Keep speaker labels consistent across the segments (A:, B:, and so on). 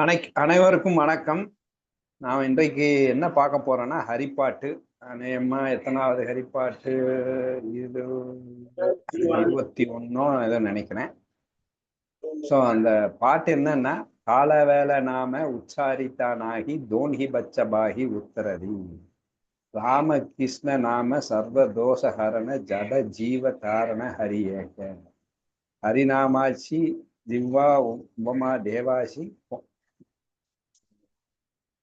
A: அனை அனைவருக்கும் வணக்கம். நான் இன்றைக்கு என்ன பார்க்க போறேன்னா ஹரிப்பாட்டு. அநேகமா எத்தனாவது ஹரிப்பாட்டு? இது இருபத்தி ஒன்னோ ஏதோ நினைக்கிறேன். ஸோ அந்த பாட்டு என்னன்னா கால வேலை நாம உச்சாரித்தானாகி தோன்ஹி பச்சபாகி உத்தரதி. ராம கிருஷ்ண நாம சர்வ தோஷஹரண ஜட ஜீவ தாரண ஹரி ஏக ஹரிநாமாச்சி திவ்வா உபமா தேவாசி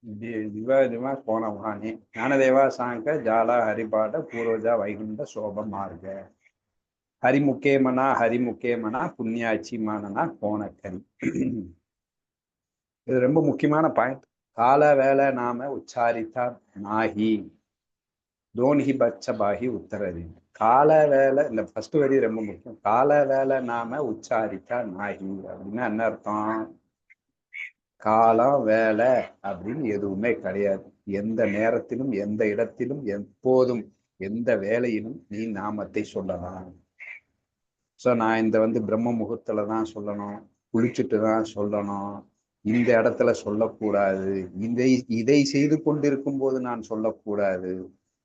A: திவ திவா கோணவாணி ஞானதேவா சாங்க ஜாலா ஹரிபாட பூரோஜா வைகுண்ட சோப மார்க. ஹரிமுக்கேமனா ஹரிமுக்கேமனா புண்ணியாச்சி மானனா கோணக்கரி. இது ரொம்ப முக்கியமான பாயிண்ட். கால வேலை நாம உச்சாரித்தா நாகி. தோன்ஹி பட்ச பாகி உத்தரதி. கால வேலை இந்த ஃபர்ஸ்ட் வரி ரொம்ப முக்கியம். கால வேலை நாம உச்சாரித்தா நாகி அப்படின்னா என்ன அர்த்தம்? காலம் வேலை அப்படின்னு எதுவுமே கிடையாது. எந்த நேரத்திலும் எந்த இடத்திலும் எப்போதும் எந்த வேலையிலும் நீ நாமத்தை சொல்லலாம். ஸோ நான் இந்த வந்து பிரம்ம முகூர்த்தத்துல தான் சொல்லணும். குளிச்சுட்டு தான் சொல்லணும். இந்த இடத்துல சொல்லக்கூடாது. இதை இதை செய்து கொண்டிருக்கும் போது நான் சொல்லக்கூடாது.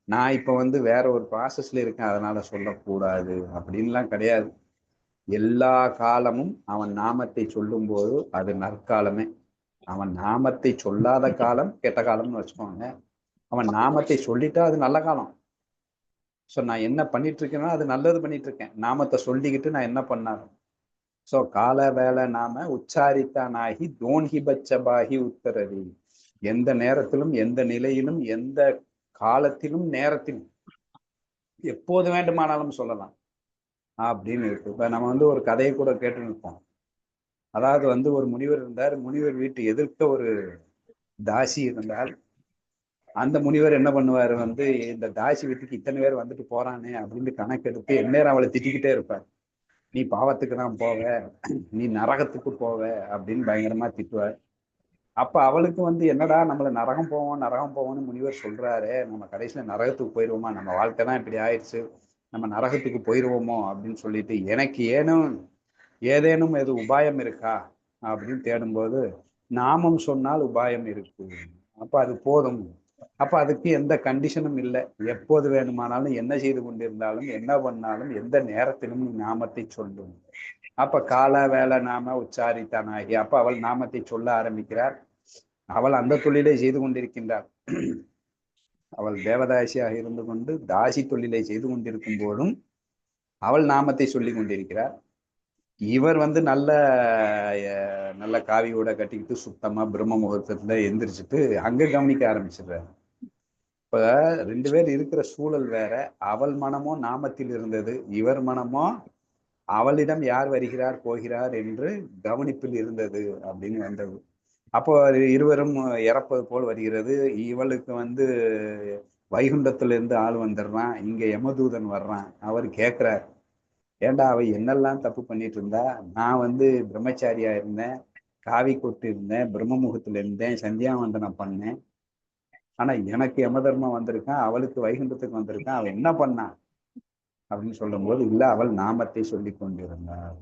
A: நான் இப்ப வந்து வேற ஒரு ப்ராசஸ்ல இருக்கேன் அதனால சொல்லக்கூடாது. அப்படின்லாம் கிடையாது. எல்லா காலமும் அவன் நாமத்தை சொல்லும்போது அது நற்காலமே. அவன் நாமத்தை சொல்லாத காலம் கெட்ட காலம்னு வச்சுக்கோங்க. அவன் நாமத்தை சொல்லிட்டா அது நல்ல காலம். ஸோ நான் என்ன பண்ணிட்டு இருக்கேன்னா அது நல்லது பண்ணிட்டு இருக்கேன் நாமத்தை சொல்லிக்கிட்டு நான் என்ன பண்ணாரு ஸோ கால வேலை நாம உச்சாரித்தானாகி தோன்ஹி பச்சபாகி உத்தரவி. எந்த நேரத்திலும் எந்த நிலையிலும் எந்த காலத்திலும் நேரத்திலும். எப்போது வேண்டுமானாலும் சொல்லலாம். அப்படின்னு இருக்கு. இப்போ நம்ம வந்து ஒரு கதையை கூட கேட்டு நிற்போம் அதாவது வந்து ஒரு முனிவர் இருந்தார். முனிவர் வீட்டு எதிர்க்க ஒரு தாசி இருந்தால் அந்த முனிவர் என்ன பண்ணுவார் வந்து இந்த தாசி வீட்டுக்கு இத்தனை பேர் வந்துட்டு போறானே அப்படின்னு கணக்கெடுத்து எந்நேரம் அவளை திட்டிக்கிட்டே இருப்பார். நீ பாவத்துக்கு தான் போவ நீ நரகத்துக்கு போவ அப்படின்னு பயங்கரமா திட்டுவார். அப்ப அவளுக்கு வந்து என்னடா நம்மள நரகம் போவோம் நரகம் போவோம்னு முனிவர் சொல்றாரு நம்ம கடைசியில நரகத்துக்கு போயிடுவோமா நம்ம வாழ்க்கை தான் இப்படி ஆயிடுச்சு. நம்ம நரகத்துக்கு போயிடுவோமோ அப்படின்னு சொல்லிட்டு எனக்கு ஏனும் ஏதேனும் எது உபாயம் இருக்கா அப்படின்னு தேடும்போது நாமம் சொன்னால் உபாயம் இருக்கு. அப்ப அது போதும். அப்ப அதுக்கு எந்த கண்டிஷனும் இல்லை. எப்போது வேணுமானாலும் என்ன செய்து கொண்டிருந்தாலும் என்ன பண்ணாலும் எந்த நேரத்திலும் நாமத்தை சொல்லும். அப்ப கால வேலை நாம உச்சாரித்தானாகி அப்ப அவள் நாமத்தை சொல்ல ஆரம்பிக்கிறார். அவள் அந்த தொழிலை செய்து கொண்டிருக்கின்றார் அவள் தேவதாசியாக இருந்து கொண்டு தாசி தொழிலை செய்து கொண்டிருக்கும் போதும் அவள் நாமத்தை சொல்லி கொண்டிருக்கிறார். இவர் வந்து நல்ல நல்ல காவியோட கட்டிக்கிட்டு சுத்தமா பிரம்ம முகூர்த்தத்துல எந்திரிச்சிட்டு அங்க கவனிக்க ஆரம்பிச்சிடுறாரு. இப்ப ரெண்டு பேர் இருக்கிற சூழல் வேற. அவள் மனமோ நாமத்தில் இருந்தது இவர் மனமோ அவளிடம் யார் வருகிறார் போகிறார் என்று கவனிப்பில் இருந்தது அப்படின்னு வந்தது அப்போ இருவரும் இறப்பது போல் வருகிறது. இவளுக்கு வந்து வைகுண்டத்துல இருந்து ஆள் வந்துடுறான் இங்க யமதூதன் வர்றான் அவர் கேட்கிறார் ஏண்டா அவ என்னெல்லாம் தப்பு பண்ணிட்டு இருந்தா? நான் வந்து பிரம்மச்சாரியா இருந்தேன். காவி கொட்டு இருந்தேன். பிரம்ம முகத்துல இருந்தேன். சந்தியாவந்தனம் பண்ணேன். ஆனா எனக்கு யமதர்மம் வந்திருக்கான் அவளுக்கு வைகுண்டத்துக்கு வந்திருக்கான் அவள் என்ன பண்ணான் அப்படின்னு சொல்லும் போது இல்ல அவள் நாமத்தை சொல்லி கொண்டிருந்தாள்.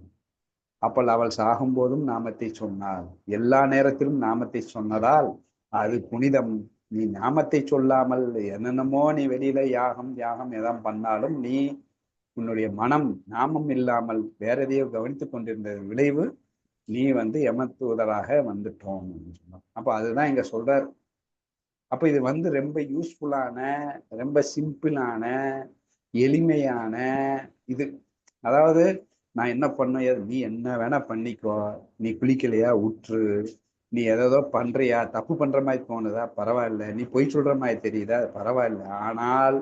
A: அப்பள் அவள் சாகும் போதும் நாமத்தை சொன்னாள். எல்லா நேரத்திலும் நாமத்தை சொன்னதால் அது புனிதம். நீ நாமத்தை சொல்லாமல் என்னென்னமோ நீ வெளியில யாகம் யாகம் எதாம் பண்ணாலும் நீ உன்னுடைய மனம் நாமம் இல்லாமல் வேற எதையோ கவனித்துக் கொண்டிருந்த விளைவு நீ வந்து எமத்துவதராக வந்துட்டோம் சொன்னோம் அப்ப அதுதான் இங்க சொல்றார். அப்ப இது வந்து ரொம்ப யூஸ்ஃபுல்லான ரொம்ப சிம்பிளான எளிமையான இது. அதாவது நான் என்ன பண்ண நீ என்ன வேணா பண்ணிக்கோ. நீ குளிக்கலையா? உற்று. நீ ஏதோ பண்றியா? தப்பு பண்ற மாதிரி தோணுதா? பரவாயில்ல. நீ பொய் சொல்ற மாதிரி தெரியுதா? பரவாயில்ல. ஆனால்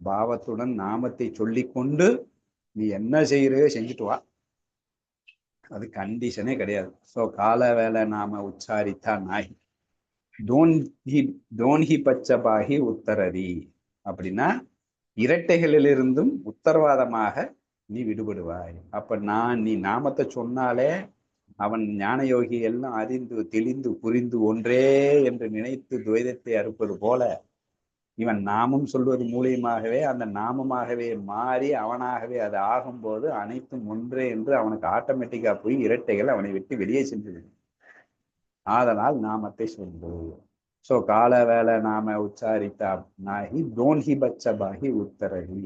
A: பாவத்துடன் நாமத்தை சொல்லி கொண்டு நீ என்ன செய்யறையோ செஞ்சுட்டு வா. அது கண்டிஷனே கிடையாது. ஸோ கால வேலை நாம உச்சாரித்தா நாய் தோன்ஹி தோன்ஹி பச்சபாகி உத்தரதி. அப்படின்னா இரட்டைகளிலிருந்தும் உத்தரவாதமாக நீ விடுபடுவாய். அப்ப நான் நீ நாமத்தை சொன்னாலே அவன் ஞானயோகி எல்லாம் அறிந்து தெளிந்து புரிந்து ஒன்றே என்று நினைத்து துவைதத்தை அறுப்பது போல இவன் நாமம் சொல்வது மூலியமாகவே அந்த நாமமாகவே மாறி அவனாகவே அது ஆகும்போது அனைத்தும் ஒன்றே என்று அவனுக்கு ஆட்டோமேட்டிக்கா போய் இரட்டைகள் அவனை விட்டு வெளியே சென்றுவிடும் ஆதலால் நாமத்தை சொல்லு சோ கால வேலை நாம உச்சாரித்தா நாகி தோன்ஹி பச்சபாகி உத்தரகி.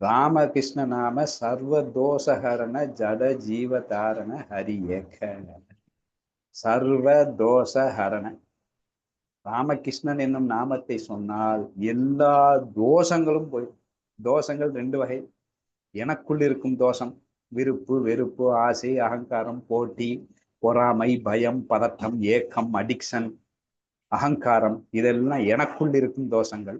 A: ராமகிருஷ்ண நாம சர்வ தோஷஹரண ஜட ஜீவதாரண ஹரி ஏக. சர்வ தோஷஹரண ராமகிருஷ்ணன் என்னும் நாமத்தை சொன்னால் எல்லா தோஷங்களும் போய் தோஷங்கள் ரெண்டு வகை. எனக்குள் இருக்கும் தோஷம் விருப்பு வெறுப்பு ஆசை அகங்காரம் போட்டி பொறாமை பயம் பதட்டம் ஏக்கம் அடிக்ஷன் அகங்காரம் இதெல்லாம் எனக்குள் இருக்கும் தோஷங்கள்.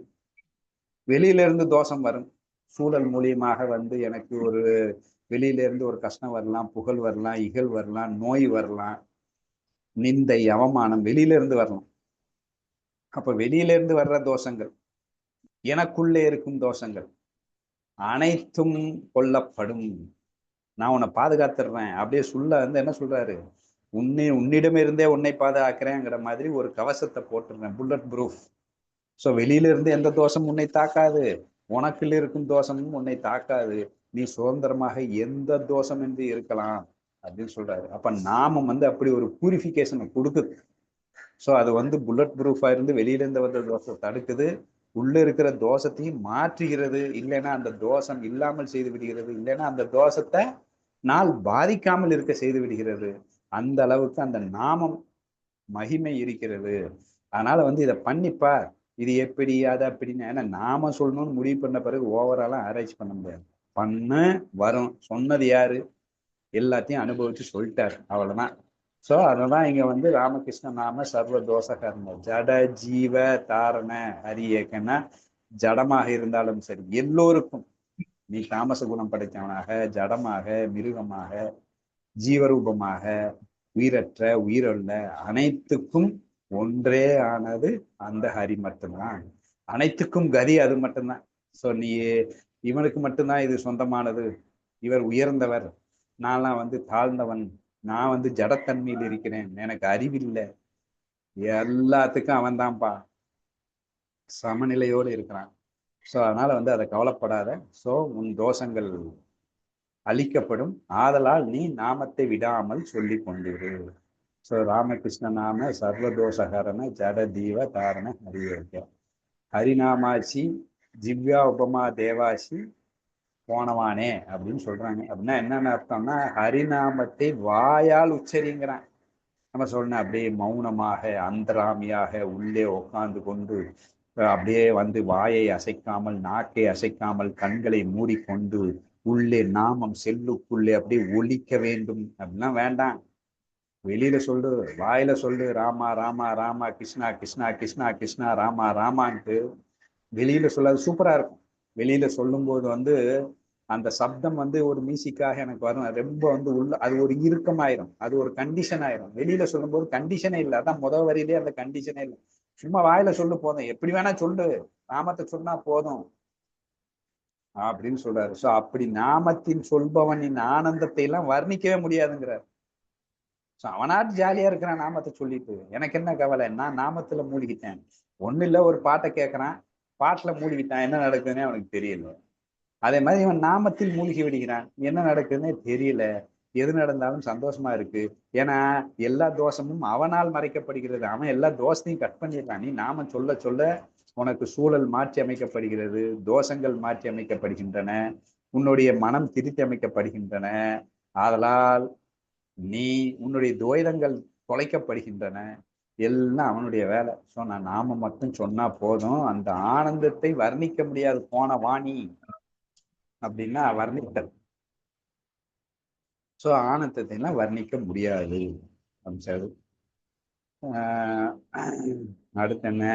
A: வெளியில இருந்து தோஷம் வரும். சூழல் மூலியமாக வந்து எனக்கு ஒரு வெளியில இருந்து ஒரு கஷ்டம் வரலாம் புகழ் வரலாம் இகழ் வரலாம் நோய் வரலாம் நிந்தை அவமானம் வெளியில இருந்து வரலாம். அப்ப வெளியிலிருந்து வர்ற தோஷங்கள் எனக்குள்ளே இருக்கும் தோஷங்கள் அனைத்தும் கொல்லப்படும். நான் உன்னை பாதுகாத்துடுறேன் அப்படியே சொல்ல வந்து என்ன சொல்றாரு? உன்னை உன்னிடமிருந்தே உன்னை பாதுகாக்கிறேங்கிற மாதிரி ஒரு கவசத்தை போட்டுருந்தேன் புல்லட் ப்ரூஃப் ஸோ வெளியில இருந்து எந்த தோஷமும் உன்னை தாக்காது. உனக்குள்ள இருக்கும் தோஷமும் உன்னை தாக்காது. நீ சுதந்திரமாக எந்த தோஷம் என்று இருக்கலாம் அப்படின்னு சொல்றாரு. அப்ப நாமம் வந்து அப்படி ஒரு பியூரிஃபிகேஷனை கொடுக்குது. ஸோ அது வந்து புல்லட் ப்ரூஃபாக இருந்து வெளியிலேருந்து வந்த தோசை தடுக்குது. உள்ளே இருக்கிற தோஷத்தையும் மாற்றுகிறது. இல்லைன்னா அந்த தோஷம் இல்லாமல் செய்து விடுகிறது. இல்லைன்னா அந்த தோஷத்தை நாள் பாதிக்காமல் இருக்க செய்து விடுகிறது. அந்த அளவுக்கு அந்த நாமம் மகிமை இருக்கிறது. அதனால வந்து இதை பண்ணிப்பா இது எப்படி அது அப்படின்னு ஏன்னா நாம சொல்லணும்னு முடிவு பண்ண பிறகு ஓவராலாம் ஆராய்ச்சி பண்ண முடியாது. பண்ண வரும். சொன்னது யாரு? எல்லாத்தையும் அனுபவிச்சு சொல்லிட்டார். அவ்வளவுதான். சோ அதுதான் இங்க வந்து ராமகிருஷ்ண நாம சர்வ தோஷகர்ம ஜட ஜீவ தாரண ஹரியக்கன்னா ஜடமாக இருந்தாலும் சரி எல்லோருக்கும். நீ தாமச குணம் படைத்தவனாக ஜடமாக மிருகமாக ஜீவரூபமாக உயிரற்ற உயிருள்ள அனைத்துக்கும் ஒன்றே ஆனது அந்த ஹரி மட்டும்தான். அனைத்துக்கும் கதி அது மட்டும்தான். ஸோ நீ இவனுக்கு மட்டும்தான் இது சொந்தமானது. இவர் உயர்ந்தவர். நான்லாம் வந்து தாழ்ந்தவன். நான் வந்து ஜடத்தன்மையில் இருக்கிறேன். எனக்கு அறிவில்லை. எல்லாத்துக்கும் அவன் தான்ப்பா சமநிலையோடு இருக்கிறான். ஸோ அதனால வந்து அதை கவலைப்படாத. ஸோ உன் தோஷங்கள் அழிக்கப்படும். ஆதலால் நீ நாமத்தை விடாமல் சொல்லி கொண்டிரு. ஸோ ராமகிருஷ்ண நாம சர்வதோஷகரண ஜட தீவ தாரண ஹரியோக்கியம் ஹரிநாமாச்சி ஜிவ்யா உபமா தேவாசி போனவானே அப்படின்னு சொல்றாங்க. அப்படின்னா என்னென்ன அர்த்தம்னா ஹரிநாமத்தை வாயால் உச்சரிங்கிறான். நம்ம சொன்ன அப்படியே மௌனமாக அந்தராமியாக உள்ளே உட்கார்ந்து கொண்டு அப்படியே வந்து வாயை அசைக்காமல் நாக்கை அசைக்காமல் கண்களை மூடிக்கொண்டு உள்ளே நாமம் செல்லுக்குள்ளே அப்படியே ஒழிக்க வேண்டும். அப்படின்னா வேண்டாம். வெளியில சொல்லு வாயில சொல்லு ராமா ராமா ராமா கிருஷ்ணா கிருஷ்ணா கிருஷ்ணா கிருஷ்ணா ராமா ராமான்ட்டு வெளியில சொல்லாது சூப்பரா இருக்கும். வெளியில சொல்லும்போது வந்து அந்த சப்தம் வந்து ஒரு மியூசிக்காக எனக்கு வரும். ரொம்ப வந்து உள்ள அது ஒரு இறுக்கமாயிரும். அது ஒரு கண்டிஷன் ஆயிரும். வெளியில சொல்லும்போது கண்டிஷனே இல்லை. அதான் முதல் வரையிலே அந்த கண்டிஷனே இல்லை. சும்மா வாயில சொல்லு போதும். எப்படி வேணா சொல்லு. நாமத்தை சொன்னா போதும். அப்படின்னு சொல்றாரு. சோ அப்படி நாமத்தின் சொல்பவனின் ஆனந்தத்தை எல்லாம் வர்ணிக்கவே முடியாதுங்கிறார். சோ அவனாட்டு ஜாலியா இருக்கிறான் நாமத்தை சொல்லிட்டு. எனக்கு என்ன கவலை? நான் நாமத்துல மூழ்கிட்டேன். ஒண்ணு இல்ல ஒரு பாட்டை கேட்கறான் பாட்டுல மூழ்கிட்டான். என்ன நடக்குதுன்னே அவனுக்கு தெரியல. அதே மாதிரி இவன் நாமத்தில் மூழ்கி விடுகிறான். என்ன நடக்குதுன்னே தெரியல. எது நடந்தாலும் சந்தோஷமா இருக்கு. ஏன்னா எல்லா தோஷமும் அவனால் மறைக்கப்படுகிறது. அவன் எல்லா தோஷத்தையும் கட் பண்ணிடுறான். நீ நாம சொல்ல சொல்ல உனக்கு சூழல் மாற்றி அமைக்கப்படுகிறது. தோஷங்கள் மாற்றி அமைக்கப்படுகின்றன. உன்னுடைய மனம் திருத்தி அமைக்கப்படுகின்றன. ஆதலால் நீ உன்னுடைய துவைதங்கள் தொலைக்கப்படுகின்றன. எல்லாம் அவனுடைய வேலை. ஸோ நான் நாம மட்டும் சொன்னா போதும். அந்த ஆனந்தத்தை வர்ணிக்க முடியாது போன வாணி. அப்படின்னா வர்ணித்தல். ஸோ ஆனந்தத்தை எல்லாம் வர்ணிக்க முடியாது. அம்சாரு அடுத்து என்ன?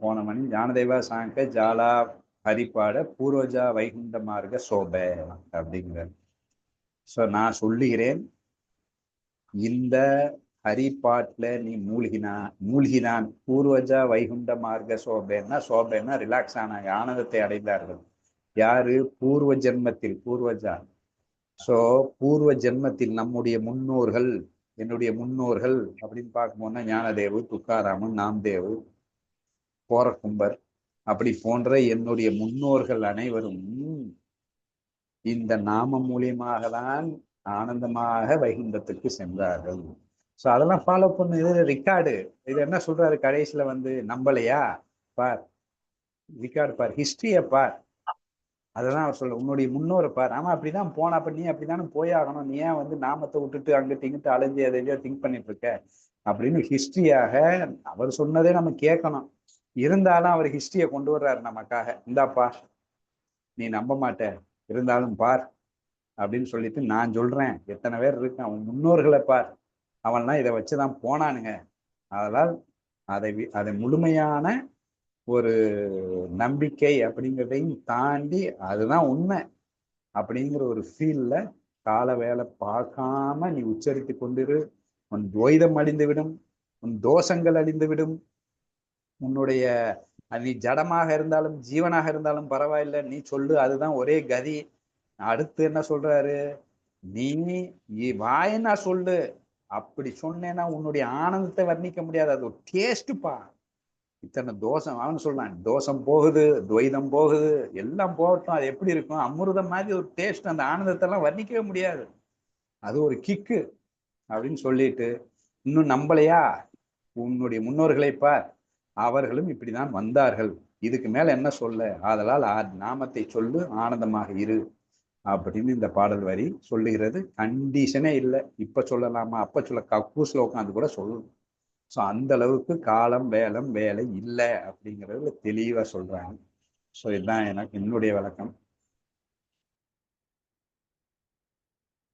A: போன மணி ஞானதேவா சாங்க ஜாலா ஹரிப்பாட பூர்வஜா வைகுண்ட மார்க்க சோப அப்படிங்கிற ஸோ நான் சொல்லுகிறேன் இந்த ஹரிபாட்ல நீ மூழ்கினா மூழ்கினான். பூர்வஜா வைகுண்ட மார்க்க சோபேன்னா சோபேன்னா ரிலாக்ஸ் ஆன ஆனந்தத்தை அடைந்தார்கள். யாரு? பூர்வ ஜென்மத்தில் பூர்வஜா. ஸோ பூர்வ ஜென்மத்தில் நம்முடைய முன்னோர்கள் என்னுடைய முன்னோர்கள் அப்படின்னு பார்க்கும்போதுனா ஞானதேவு துக்காராமன் நாம்தேவு போரக்கும்பர் அப்படி போன்ற என்னுடைய முன்னோர்கள் அனைவரும் இந்த நாமம் மூலியமாக தான் ஆனந்தமாக வைகுண்டத்துக்கு சென்றார்கள். ஸோ அதெல்லாம் ஃபாலோ பண்ண. இது ரெக்கார்டு இது என்ன சொல்றாரு கடைசியில வந்து? நம்பலையா? பார். ரிக்கார்டு பார். ஹிஸ்டரியை பார். அதெல்லாம் அவர் சொல்ல உன்னுடைய முன்னோரை பார். ஆமா அப்படிதான் போன அப்ப நீ அப்படிதானே போயாகணும். நீ ஏன் வந்து நாமத்தை விட்டுட்டு அங்கிட்டு இங்கிட்டு அலைஞ்சு எதையோ திங்க் பண்ணிட்டு இருக்க அப்படின்னு ஹிஸ்டரியாக அவர் சொன்னதே நம்ம கேட்கணும். இருந்தாலும் அவர் ஹிஸ்டரியை கொண்டு வர்றாரு நமக்காக. இந்தாப்பா. நீ நம்ப மாட்ட. இருந்தாலும் பார். அப்படின்னு சொல்லிட்டு நான் சொல்றேன். எத்தனை பேர் இருக்கான் அவன் முன்னோர்களை பார். அவன்லாம் இதை வச்சுதான் போனானுங்க. அதனால் அதை வி- அதை முழுமையான ஒரு நம்பிக்கை அப்படிங்கிறதையும் தாண்டி அதுதான் உண்மை அப்படிங்கிற ஒரு ஃபீல்ல கால வேலை பார்க்காம நீ உச்சரித்து கொண்டிரு. உன் துவைதம் அழிந்துவிடும். உன் தோஷங்கள் அழிந்துவிடும். உன்னுடைய நீ ஜடமாக இருந்தாலும் ஜீவனாக இருந்தாலும் பரவாயில்ல. நீ சொல்லு அதுதான் ஒரே கதி. அடுத்து என்ன சொல்றாரு? நீ நீ வாயினா சொல்லு. அப்படி சொன்னேன்னா உன்னுடைய ஆனந்தத்தை வர்ணிக்க முடியாது. அது ஒரு டேஸ்ட்டுப்பா இத்தனை தோசம் அவன் சொல்றான் தோசம் போகுது துவைதம் போகுது எல்லாம் போகட்டும். அது எப்படி இருக்கும்? அமிர்தம் மாதிரி ஒரு டேஸ்ட் அந்த ஆனந்தத்தை எல்லாம் வர்ணிக்கவே முடியாது. அது ஒரு கிக்கு அப்படின்னு சொல்லிட்டு இன்னும் நம்பலையா? உன்னுடைய முன்னோர்களை பார். அவர்களும் இப்படிதான் வந்தார்கள். இதுக்கு மேல என்ன சொல்ல? ஆதலால் ஆ- நாமத்தை சொல்லு ஆனந்தமாக இரு. அப்படின்னு இந்த பாடல் வரி சொல்லுகிறது. கண்டிஷனே இல்லை. இப்ப சொல்லலாமா? அப்ப சொல்ல கக்கூஸ்ல உட்காந்து கூட சொல்லணும். ஸோ அந்த அளவுக்கு காலம் வேலம் வேலை இல்லை அப்படிங்கிறதுல தெளிவா சொல்றாங்க. ஸோ இதுதான் எனக்கு என்னுடைய வழக்கம்.